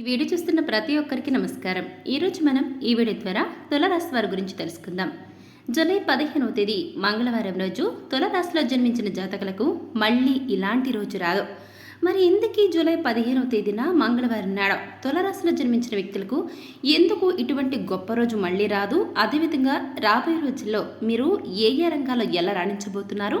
ఈ వీడియో చూస్తున్న ప్రతి ఒక్కరికి నమస్కారం. ఈరోజు మనం ఈ వీడియో ద్వారా తులరాశి వారి గురించి తెలుసుకుందాం. జూలై పదిహేనవ తేదీ మంగళవారం రోజు తులరాశిలో జన్మించిన జాతకులకు మళ్ళీ ఇలాంటి రోజు రాదు. మరి ఎందుకు జూలై పదిహేనవ తేదీన మంగళవారం నాడు తులరాశిలో జన్మించిన వ్యక్తులకు ఎందుకు ఇటువంటి గొప్ప రోజు మళ్ళీ రాదు? అదేవిధంగా రాబోయే రోజుల్లో మీరు ఏ ఏ రంగాల్లో ఎలా రాణించబోతున్నారు?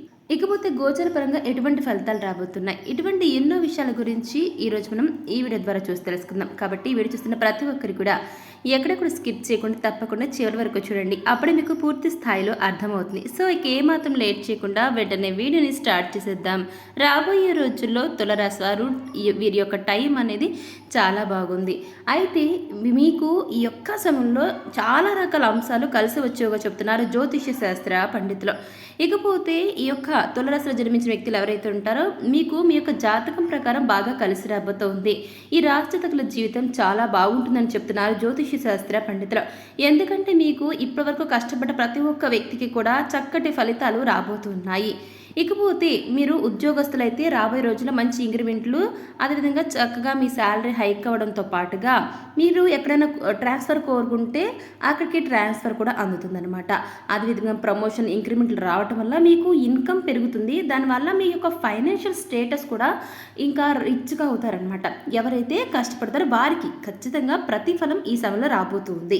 ఇకపోతే గోచర పరంగా ఎటువంటి ఫలితాలు రాబోతున్నాయి? ఇటువంటి ఎన్నో విషయాల గురించి ఈరోజు మనం ఈ వీడియో ద్వారా చూసి తెలుసుకుందాం. కాబట్టి ఈ వీడియో చూస్తున్న ప్రతి ఒక్కరికి కూడా ఎక్కడెక్కడ స్కిప్ చేయకుండా తప్పకుండా చివరి వరకు చూడండి. అప్పుడే మీకు పూర్తి స్థాయిలో అర్థమవుతుంది. సో ఇక ఏమాత్రం లేట్ చేయకుండా వెంటనే వీడియోని స్టార్ట్ చేసేద్దాం. రాబోయే రోజుల్లో తులరాశి వారు వీరి యొక్క టైం అనేది చాలా బాగుంది. అయితే మీకు ఈ యొక్క సమయంలో చాలా రకాల అంశాలు కలిసి వచ్చేవిగా చెప్తున్నారు జ్యోతిష శాస్త్ర పండితులు. ఇకపోతే ఈ యొక్క తులరాశిలో జన్మించిన వ్యక్తులు ఎవరైతే ఉంటారో మీకు మీ యొక్క జాతకం ప్రకారం బాగా కలిసి రాబోతోంది. ఈ రాష్ట్రతకుల జీవితం చాలా బాగుంటుందని చెప్తున్నారు జ్యోతిష శాస్త్ర పండితులు. ఎందుకంటే మీకు ఇప్పటివరకు కష్టపడ్డ ప్రతి ఒక్క వ్యక్తికి కూడా చక్కటి ఫలితాలు రాబోతున్నాయి. ఇకపోతే మీరు ఉద్యోగస్తులైతే రాబోయే రోజుల్లో మంచి ఇంక్రిమెంట్లు అదేవిధంగా చక్కగా మీ శాలరీ హైక్ అవ్వడంతో పాటుగా మీరు ఎక్కడైనా ట్రాన్స్ఫర్ కోరుకుంటే అక్కడికి ట్రాన్స్ఫర్ కూడా అందుతుందన్నమాట. అదేవిధంగా ప్రమోషన్ ఇంక్రిమెంట్లు రావటం వల్ల మీకు ఇన్కమ్ పెరుగుతుంది. దానివల్ల మీ యొక్క ఫైనాన్షియల్ స్టేటస్ కూడా ఇంకా రిచ్గా అవుతారనమాట ఎవరైతే కష్టపడతారో వారికి ఖచ్చితంగా ప్రతిఫలం ఈ సమయంలో రాబోతుంది.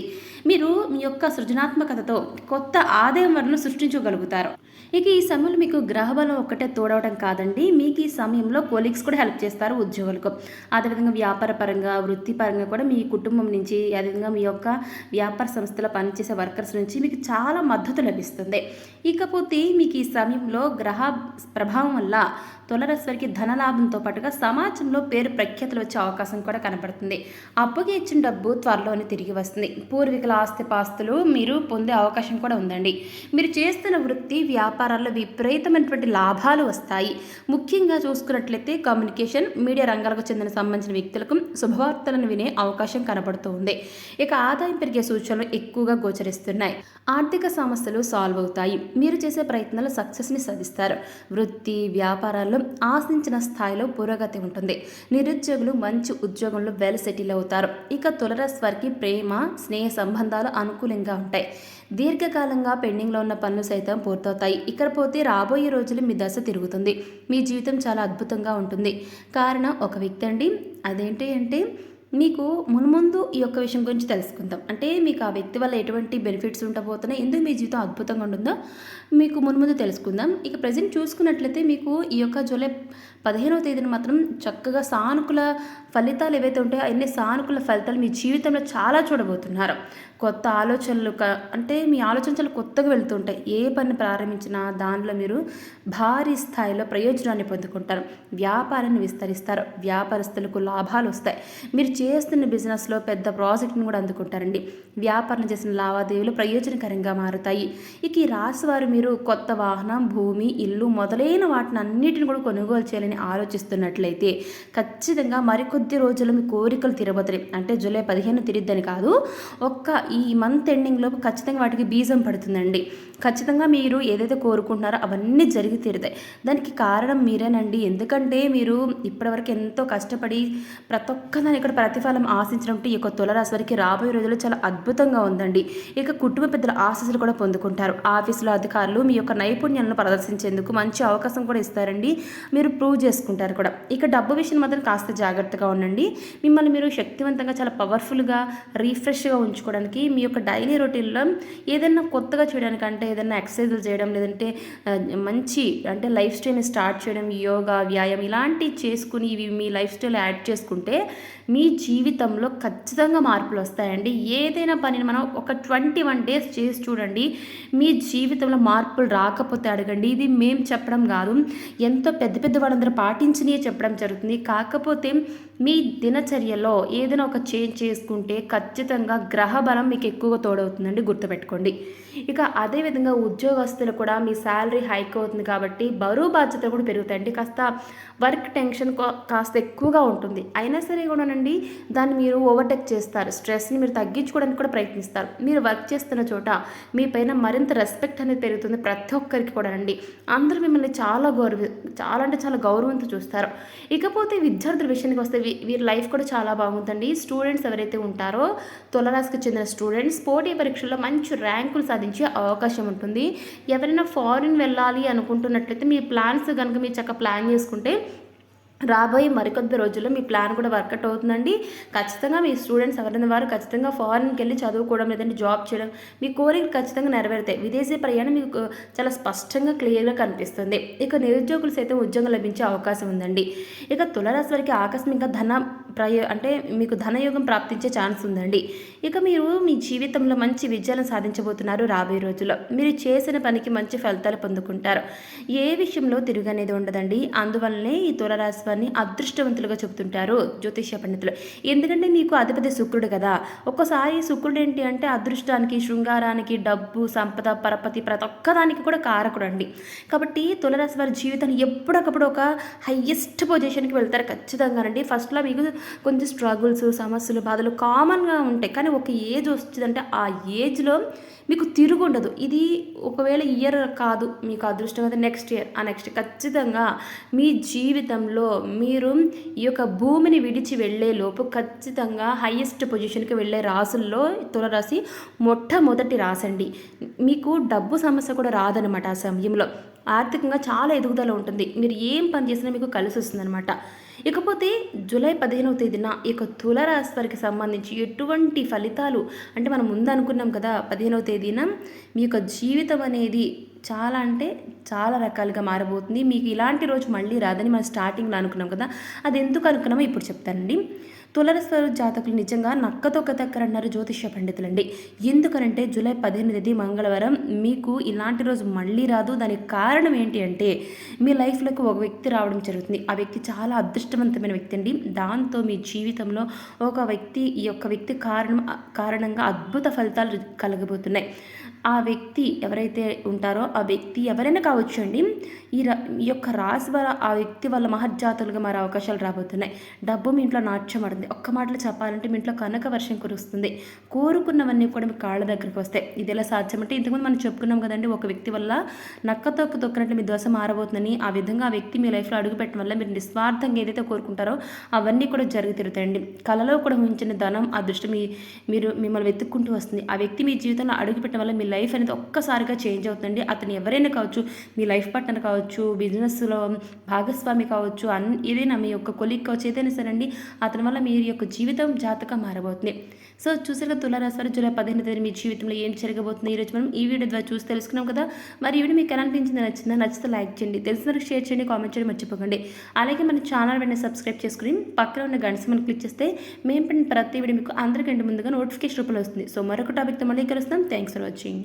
మీరు మీ యొక్క సృజనాత్మకతతో కొత్త ఆదాయం వనరులు సృష్టించగలుగుతారు. ఇక ఈ సమయంలో మీకు గ్రహబలం ఒక్కటే తోడవడం కాదండి. మీకు ఈ సమయంలో కొలీగ్స్ కూడా హెల్ప్ చేస్తారు ఉద్యోగులకు. అదేవిధంగా వ్యాపార పరంగా వృత్తిపరంగా కూడా మీ కుటుంబం నుంచి అదేవిధంగా మీ యొక్క వ్యాపార సంస్థలో పనిచేసే వర్కర్స్ నుంచి మీకు చాలా మద్దతు లభిస్తుంది. ఇకపోతే మీకు ఈ సమయంలో గ్రహ ప్రభావం వల్ల తులరస్వరికి ధనలాభంతో పాటుగా సమాజంలో పేరు ప్రఖ్యాతులు వచ్చే అవకాశం కూడా కనబడుతుంది. అప్పుకి ఇచ్చిన డబ్బు త్వరలోనే తిరిగి వస్తుంది. పూర్వీకుల ఆస్తి పాస్తులు మీరు పొందే అవకాశం కూడా ఉందండి. మీరు చేస్తున్న వృత్తి వ్యాపారాల్లో విపరీతమైనటువంటి లాభాలు వస్తాయి. ముఖ్యంగా చూసుకున్నట్లయితే కమ్యూనికేషన్ మీడియా రంగాలకు చెందిన సంబంధించిన వ్యక్తులకు శుభవార్తలను వినే అవకాశం కనబడుతుంది. ఇక ఆదాయం పెరిగే సూచనలు ఎక్కువగా గోచరిస్తున్నాయి. ఆర్థిక సమస్యలు సాల్వ్ అవుతాయి. మీరు చేసే ప్రయత్నాలు సక్సెస్ని సాధిస్తారు. వృత్తి వ్యాపారాల్లో ఆశించిన స్థాయిలో పురోగతి ఉంటుంది. నిరుద్యోగులు మంచి ఉద్యోగంలో వెల్ సెటిల్ అవుతారు. ఇక తులరాశి వారికి ప్రేమ స్నేహ సంబంధాలు అనుకూలంగా ఉంటాయి. దీర్ఘకాలంగా పెండింగ్లో ఉన్న పనులు సైతం పూర్తవుతాయి. ఇక్కడ పోతే రాబోయే రోజులు మీ దశ తిరుగుతుంది. మీ జీవితం చాలా అద్భుతంగా ఉంటుంది. కారణం ఒక వ్యక్తి అండి. అదేంటి అంటే మీకు మున్ముందు ఈ యొక్క విషయం గురించి తెలుసుకుందాం. అంటే మీకు ఆ వ్యక్తి వల్ల ఎటువంటి బెనిఫిట్స్ ఉండబోతున్నాయి? ఎందుకు మీ జీవితం అద్భుతంగా ఉంటుందో మీకు మున్ముందు తెలుసుకుందాం. ఇక ప్రజెంట్ చూసుకున్నట్లయితే మీకు ఈ యొక్క జూలై పదిహేనవ తేదీన మాత్రం చక్కగా సానుకూల ఫలితాలు ఏవైతే ఉంటాయో అన్ని సానుకూల ఫలితాలు మీ జీవితంలో చాలా చూడబోతున్నారు. కొత్త ఆలోచనలు క- అంటే మీ ఆలోచనలు చాలా కొత్తగా వెళ్తుంటాయి ఏ పని ప్రారంభించినా దానిలో మీరు భారీ స్థాయిలో ప్రయోజనాన్ని పొందుకుంటారు. వ్యాపారాన్ని విస్తరిస్తారు. వ్యాపారస్తులకు లాభాలు వస్తాయి. మీరు చేస్తున్న బిజినెస్లో పెద్ద ప్రాజెక్ట్ని కూడా అందుకుంటారండి. వ్యాపారం చేసిన లావాదేవీలు ప్రయోజనకరంగా మారుతాయి. ఇక ఈ రాశి వారు మీరు కొత్త వాహనం భూమి ఇల్లు మొదలైన వాటిని అన్నిటిని కూడా కొనుగోలు చేయాలని ఆలోచిస్తున్నట్లయితే ఖచ్చితంగా మరికొద్ది రోజుల్లో మీ కోరికలు తీరబోతాయి. అంటే జూలై పదిహేను తిరిద్దని కాదు ఒక్క ఈ మంత్ ఎండింగ్ లోపు ఖచ్చితంగా వాటికి బీజం పడుతుందండి. ఖచ్చితంగా మీరు ఏదైతే కోరుకుంటున్నారో అవన్నీ జరిగి తీరుతాయి. దానికి కారణం మీరేనండి. ఎందుకంటే మీరు ఇప్పటివరకు ఎంతో కష్టపడి ప్రతి ఒక్కదాన్ని ఇక్కడ ప్రతిఫలం ఆశించినట్టు ఈ యొక్క తులరాశి వారికి రాబోయే రోజుల్లో చాలా అద్భుతంగా ఉందండి. ఇక కుటుంబ పెద్దల ఆశీస్సులు కూడా పొందుకుంటారు. ఆఫీసులో అధికారులు మీ యొక్క నైపుణ్యాలను ప్రదర్శించేందుకు మంచి అవకాశం కూడా ఇస్తారండి. మీరు ప్రూవ్ చేసుకుంటారు కూడా. ఇక డబ్బు విషయం మాత్రం కాస్త జాగ్రత్తగా ఉండండి. మిమ్మల్ని మీరు శక్తివంతంగా చాలా పవర్ఫుల్గా రీఫ్రెష్గా ఉంచుకోవడానికి మీ యొక్క డైలీ రొటీన్లో ఏదైనా కొత్తగా చేయడానికి అంటే ఏదైనా ఎక్సర్సైజులు చేయడం లేదంటే మంచి అంటే లైఫ్ స్టైల్ని స్టార్ట్ చేయడం యోగా వ్యాయామం ఇలాంటివి చేసుకుని ఇవి మీ లైఫ్ స్టైల్ యాడ్ చేసుకుంటే మీ జీవితంలో ఖచ్చితంగా మార్పులు వస్తాయండి. ఏదైనా పనిని మనం ఒక ట్వంటీ వన్ డేస్ చేసి చూడండి మీ జీవితంలో మార్పులు రాకపోతే అడగండి. ఇది మేం చెప్పడం కాదు. ఎంతో పెద్ద పెద్ద వాళ్ళందరూ పాటించినవి చెప్పడం జరుగుతుంది. కాకపోతే మీ దినచర్యలో ఏదైనా ఒక చేంజ్ చేసుకుంటే ఖచ్చితంగా గ్రహ బలం మీకు ఎక్కువగా తోడవుతుందండి గుర్తుపెట్టుకోండి. ఇక అదేవిధంగా ఉద్యోగస్తులు కూడా మీ శాలరీ హైక్ అవుతుంది కాబట్టి బరువు బాధ్యతలు కూడా పెరుగుతాయండి. కాస్త వర్క్ టెన్షన్ కాస్త ఎక్కువగా ఉంటుంది. అయినా సరే కూడానండి దాన్ని మీరు ఓవర్టేక్ చేస్తారు. స్ట్రెస్ని మీరు తగ్గించుకోవడానికి కూడా ప్రయత్నిస్తారు. మీరు వర్క్ చేస్తున్న చోట మీ పైన మరింత రెస్పెక్ట్ అనేది పెరుగుతుంది ప్రతి ఒక్కరికి కూడా అండి. అందరూ మిమ్మల్ని చాలా గౌరవ చాలా అంటే చాలా గౌరవంతో చూస్తారు. ఇకపోతే విద్యార్థుల విషయానికి వస్తే వీరి లైఫ్ కూడా చాలా బాగుంటుంది స్టూడెంట్స్ ఎవరైతే ఉంటారో తులరాశికి చెందిన స్టూడెంట్స్ పోటీ పరీక్షల్లో మంచి ర్యాంకులు సాధించే అవకాశం ఉంటుంది. ఎవరైనా ఫారిన్ వెళ్ళాలి అనుకుంటున్నట్లయితే మీ ప్లాన్స్ కనుక మీరు చక్కగా ప్లాన్ చేసుకుంటే రాబోయే మరికొద్ది రోజుల్లో మీ ప్లాన్ కూడా వర్కౌట్ అవుతుందండి. ఖచ్చితంగా మీ స్టూడెంట్స్ ఎవరైనా వారు ఖచ్చితంగా ఫారెన్కి వెళ్ళి చదువుకోవడం లేదంటే జాబ్ చేయడం మీ కోరికలు ఖచ్చితంగా నెరవేరుతాయి. విదేశీ ప్రయాణం మీకు చాలా స్పష్టంగా క్లియర్గా కనిపిస్తుంది. ఇక నిరుద్యోగులు సైతం ఉద్యోగం లభించే అవకాశం ఉందండి. ఇక తులరాశి వారికి ఆకస్మిక ధన ప్రయో అంటే మీకు ధనయోగం ప్రాప్తించే ఛాన్స్ ఉందండి. ఇక మీరు మీ జీవితంలో మంచి విజయాలను సాధించబోతున్నారు రాబోయే రోజుల్లో. మీరు చేసిన పనికి మంచి ఫలితాలు పొందుకుంటారు. ఏ విషయంలో తిరుగనేది ఉండదండి. అందువల్లనే ఈ తులరాశి వారిని అదృష్టవంతులుగా చెబుతుంటారు జ్యోతిష్య పండితులు. ఎందుకంటే మీకు అధిపతి శుక్రుడు కదా. ఒక్కోసారి శుక్రుడు ఏంటి అంటే అదృష్టానికి శృంగారానికి డబ్బు సంపద పరపతి ప్రతి ఒక్కదానికి కూడా కారకుడు అండి కాబట్టి తులరాశి వారి జీవితాన్ని ఎప్పుడప్పుడు ఒక హయ్యెస్ట్ పొజిషన్కి వెళ్తారు ఖచ్చితంగానండి. ఫస్ట్లో మీకు కొంచెం స్ట్రగుల్స్ సమస్యలు బాధలు కామన్గా ఉంటాయి. కానీ ఒక ఏజ్ వచ్చిందంటే ఆ ఏజ్లో మీకు తిరుగు ఉండదు. ఇది ఒకవేళ ఇయర్ కాదు మీకు అదృష్టం అయితే నెక్స్ట్ ఇయర్ ఆ నెక్స్ట్ ఖచ్చితంగా మీ జీవితంలో మీరు ఈ యొక్క భూమిని విడిచి వెళ్ళే లోపు ఖచ్చితంగా హయ్యెస్ట్ పొజిషన్కి వెళ్ళే రాసుల్లో తులరాశి మొట్టమొదటి రాసండి మీకు డబ్బు సమస్య కూడా రాదనమాట ఆ సమయంలో. ఆర్థికంగా చాలా ఎదుగుదల ఉంటుంది. మీరు ఏం పని చేసినా మీకు కలిసి వస్తుందన్నమాట. ఇకపోతే జూలై పదిహేనవ తేదీన ఈ యొక్క తులరాశి వారికి సంబంధించి ఎటువంటి ఫలితాలు అంటే మనం ముందు అనుకున్నాం కదా పదిహేనవ తేదీన మీ యొక్క జీవితం అనేది చాలా అంటే చాలా రకాలుగా మారబోతుంది. మీకు ఇలాంటి రోజు మళ్ళీ రాదని మనం స్టార్టింగ్లో అనుకున్నాం కదా అది ఎందుకు అనుకున్నామో ఇప్పుడు చెప్తానండి. తులరస్వరు జాతకులు నిజంగా నక్కతో కథక్కర్ అన్నారు జ్యోతిష్య పండితులండి. ఎందుకనంటే జూలై పదిహేను తేదీ మంగళవారం మీకు ఇలాంటి రోజు మళ్ళీ రాదు. దానికి కారణం ఏంటి అంటే మీ లైఫ్లోకి ఒక వ్యక్తి రావడం జరుగుతుంది. ఆ వ్యక్తి చాలా అదృష్టవంతమైన వ్యక్తి అండి. దాంతో మీ జీవితంలో ఒక వ్యక్తి ఈ యొక్క వ్యక్తి కారణం కారణంగా అద్భుత ఫలితాలు కలగబోతున్నాయి. ఆ వ్యక్తి ఎవరైతే ఉంటారో ఆ వ్యక్తి ఎవరైనా కావచ్చు అండి ఈ ఈ యొక్క రాశి వల్ల ఆ వ్యక్తి వల్ల మహజ్జాతులుగా మారే అవకాశాలు రాబోతున్నాయి. డబ్బు మీ ఇంట్లో నాట్యమడుతుంది ఒక్క మాటలో చెప్పాలంటే మీ ఇంట్లో కనక వర్షం కురుస్తుంది. కోరుకున్నవన్నీ కూడా మీ కాళ్ళ దగ్గరికి వస్తాయి. ఇది ఎలా సాధ్యమంటే ఇంతకుముందు మనం చెప్పుకున్నాం కదండి ఒక వ్యక్తి వల్ల నక్క తొక్కు తొక్కినట్లు మీ దోశ మారబోతుందని ఆ విధంగా ఆ వ్యక్తి మీ లైఫ్లో అడుగుపెట్టడం వల్ల మీరు నిస్వార్థంగా ఏదైతే కోరుకుంటారో అవన్నీ కూడా జరిగి తిరుగుతాయండి కలలో కూడా ఉంచిన ధనం ఆ దృష్టి మీ మీరు మిమ్మల్ని వెతుక్కుంటూ వస్తుంది. ఆ వ్యక్తి మీ జీవితంలో అడుగుపెట్టడం వల్ల మీ లైఫ్ అనేది ఒక్కసారిగా చేంజ్ అవుతుంది అతను ఎవరైనా కావచ్చు మీ లైఫ్ పార్ట్నర్ కావచ్చు బిజినెస్లో భాగస్వామి కావచ్చు అన్ ఏదైనా మీ యొక్క కొలిక్ కావచ్చు ఏదైనా సరే అండి అతని వల్ల మీ యొక్క జీవితం జాతకం మారబోతుంది. సో చూసారుగా తులారాశ్వారు జూలై పదిహేను తేదీ మీ జీవితంలో ఏం జరగబోతుంది? ఈరోజు మనం ఈ వీడియో ద్వారా చూసి తెలుసుకున్నాం కదా. మరి ఈ వీడియో మీకు ఎలా అనిపించింది నచ్చిందా నచ్చితే లైక్ చేయండి. తెలిసిన వరకు షేర్ చేయండి. కామెంట్ చేయడం మర్చిపోకండి. అలాగే మన ఛానల్ వెంటనే సబ్స్క్రైబ్ చేసుకుని పక్కన ఉన్న గంట మనం క్లిక్ చేస్తే మేము పెట్టిన ప్రతి వీడియో మీకు అందరికంటే ముందుగా నోటిఫికేషన్ రూపంలో వస్తుంది. సో మరొక టాపిక్తో మళ్ళీ కలుస్తాం. Thanks for watching.